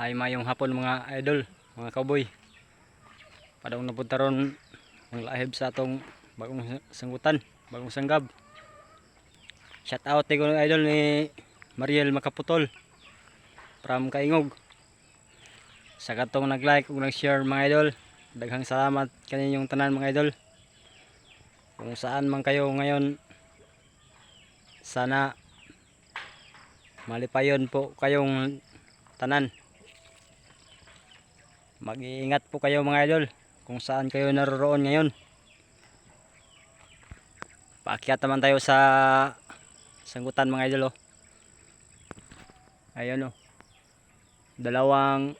Hay mayong hapon mga idol, mga cowboy. Padong napunta ron ang lahib sa atong bagong sanggutan, bagong sanggab. Shout out ko idol ni Mariel Makaputol from Kaingog. Sa katong nag-like ug nag-share mga idol, daghang salamat kaninyong tanan mga idol. Kung saan man kayo ngayon, sana malipayon po kayong tanan. Mag-iingat po kayo mga idol kung saan kayo naroroon ngayon. Paakyat naman tayo sa sanggutan mga idol oh. Ayun oh. Dalawang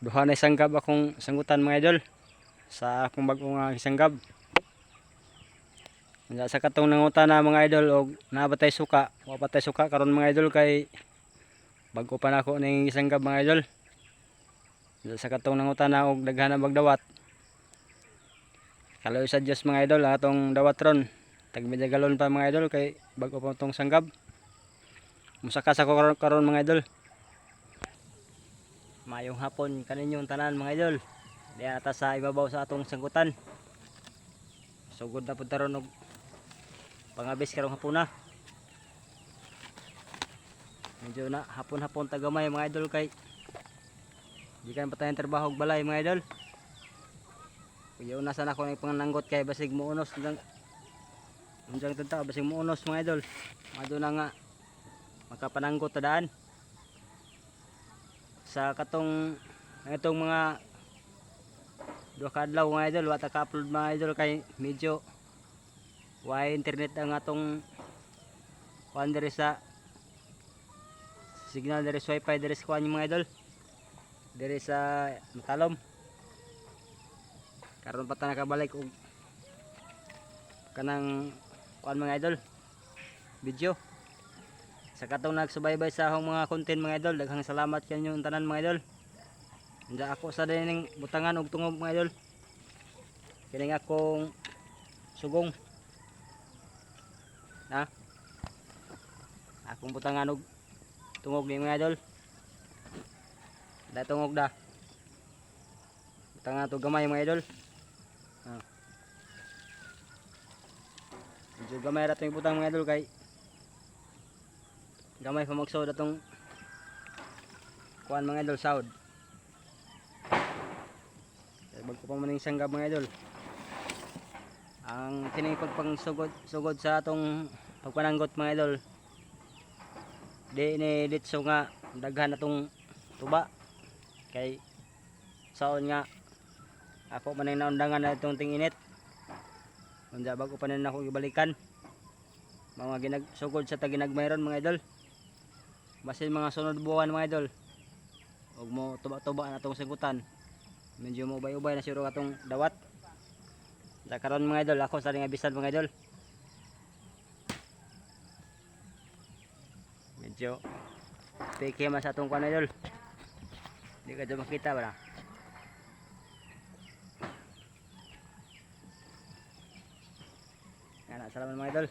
duha na sanggab akong sanggutan mga idol sa akong bagong uh, sanggab. Nga sa katong nanguta na mga idol og nabatay suka, wa pa tay suka karon mga idol kay bago pa na ako ning isanggab mga idol. Sa katong nanguta na og daghan na bagdawat. Kaloy sa Dios mga idol ang atong dawat ron. Tag medya galon pa mga idol kay bago pa tong sanggab. Musakas ako karon, mga idol. Mayong hapon kaninyong tanan mga idol. Di ata sa ibabaw sa atong sanggutan. Sugod na punta ron og pangabis karong hapon na. Medyo na hapon-hapon tagamay mga idol kay di kan patayin trabaho balay mga idol. Kuya unasan ako ng pangananggot kay basig mo unos lang. Unjang tanta basig mo unos mga idol. Mado na nga makapananggot ta daan. Sa katong itong mga duha ka adlaw mga idol, wata ka-upload mga idol kay medyo Why internet ang atong kuan diri sa signal diri sa wifi diri sa kuan mga idol. Diri sa Matalom. Karon pa ta nakabalik og kanang kuan mga idol. Video. Sa katong nagsubaybay sa akong mga content mga idol, daghang salamat kanyo tanan mga idol. Hindi ako sa dining butangan og tungog mga idol. Kining akong sugong na akong butangan og tungog ni mga idol da tungog da. Butangan to gamay mga idol. Ah. medyo gamay ra to yung butang mga idol kay gamay pa magsawd atong kuan mga idol sawd bagko pa man yung sanggab mga idol. Ang kining pagpang sugod sugod sa atong pagpananggot mga idol di ni ditso nga daghan atong tuba kay saon nga ako man ang naundangan na itong tinginit unja bago pa na ako ibalikan? Mga ginag sugod sa taginagmayron mga idol. Basin mga sunod buwan mga idol. Ug mo tuba-tuba na itong sigutan. Medyo mo ubay-ubay na siguro atong dawat. Sa karon mga idol, ako sa ring abisan mga idol. Medyo peke man sa atong kuan idol. Di ka dyan makita ba? Yan, salamat mga idol.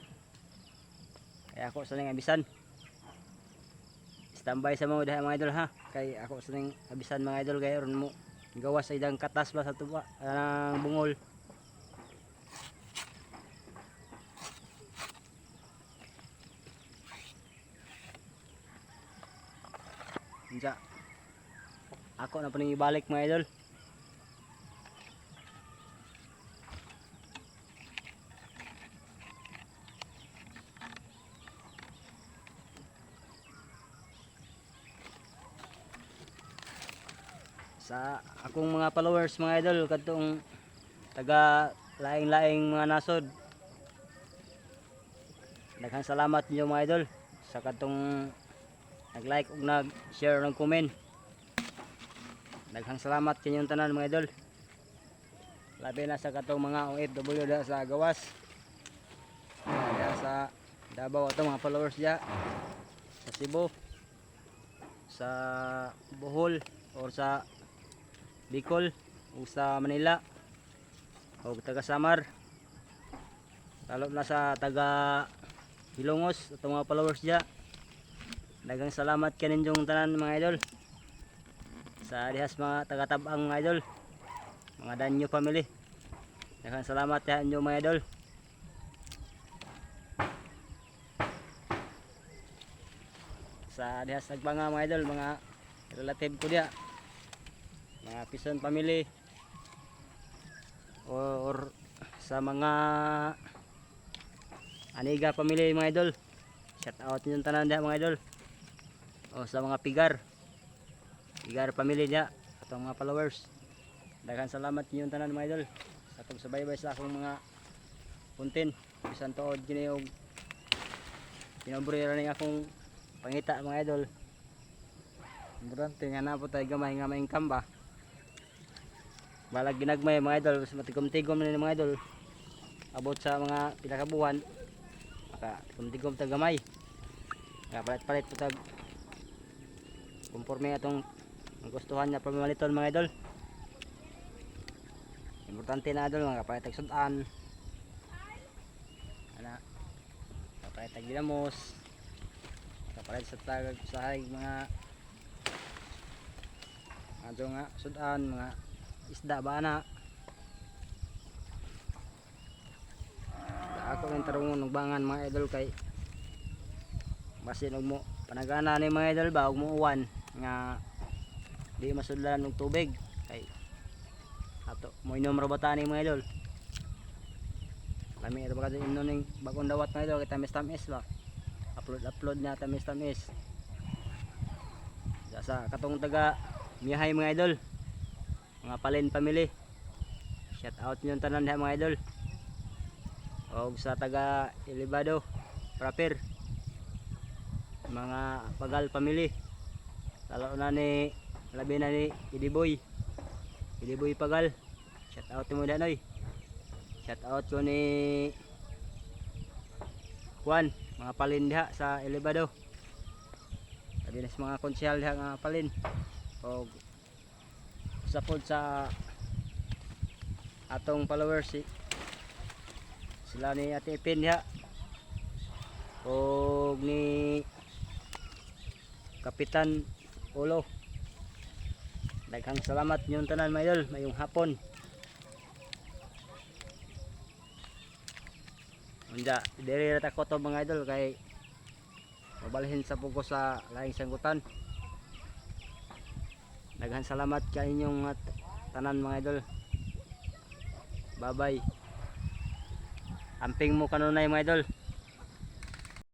Kaya ako sa ring abisan. Standby sa mga dahil mga idol ha. Kay ako sa ring abisan mga idol kaya ron mo gawas sa idang katas ba sa tuba ang bungol. Ako na pa ibalik mga idol. Sa akong mga followers mga idol kadtong taga laing-laing mga nasod. Daghang salamat niyo mga idol sa kadtong nag-like ug nag-share ug comment. Daghang salamat kanyong tanan mga idol. Labi na sa katong mga OFW da sa gawas. Da sa Davao ato mga followers dia sa Cebu sa Bohol or sa Bicol o sa Manila o taga Samar lalo na sa taga Hilongos atong mga followers dia Dagang salamat kaninyong tanan mga idol. Sa dihas mga taga-tabang mga idol. Mga Danyo family. Daghang salamat sa inyo mga idol. Sa dihas nagbanga mga idol, mga relative ko dia. Mga Pison family. Or, sa mga Aniga family mga idol. Shout out niyo tanan dia mga idol. O sa mga pigar. Pigar family niya. Atong mga followers. Daghang salamat niyo tanan mga idol. Sa pagsubaybay sa akong mga content. Bisan tuod kini og pinabrira ning akong pangita mga idol. Durante nga na po tayo gamay nga may income ba. Balag ginagmay mga idol, mas matigom-tigom na mga idol. Abot sa mga pinakabuwan, maka tigom-tigom ta gamay. Nga palit-palit po tag conforme atong ang gustuhan niya pamaliton mga idol. Importante na idol mga kapalit tag sudan. Ana. Kapalit tag ginamos. Kapalit sa tag sa mga ato nga sudan mga isda ba na ako ng tarungon ng bangan mga idol kay basin og mo panagana ni mga idol ba og mo uwan nga di masudlan og tubig. Kay ato mo inom ra bata ni mga idol? Kami ra ba inom ning bagong dawat mga idol? Kay tamis tamis ba? Upload upload na tamis tamis sa katong taga miyahay mga idol. Mga palin family. Shout out nyo tanan diha mga idol. Og sa taga Ilibado proper mga pagal family. Lalo na ni labi na ni Idiboy Idiboy pagal. Shout out mo danoy shout out ko ni Juan mga palin diha sa Ilibado Sabi na sa mga konsyal diha nga palin. Og sa pod sa atong followers si sila ni Ate Ipin diha. Og ni Kapitan Ulo daghang salamat niyong tanan mga idol mayong hapon Unda, diri ra ta ko to mga idol kay mabalhin sa pugo sa laing sanggutan Daghan salamat ka inyong at tanan mga idol. Bye bye. Amping mo kanunay mga idol.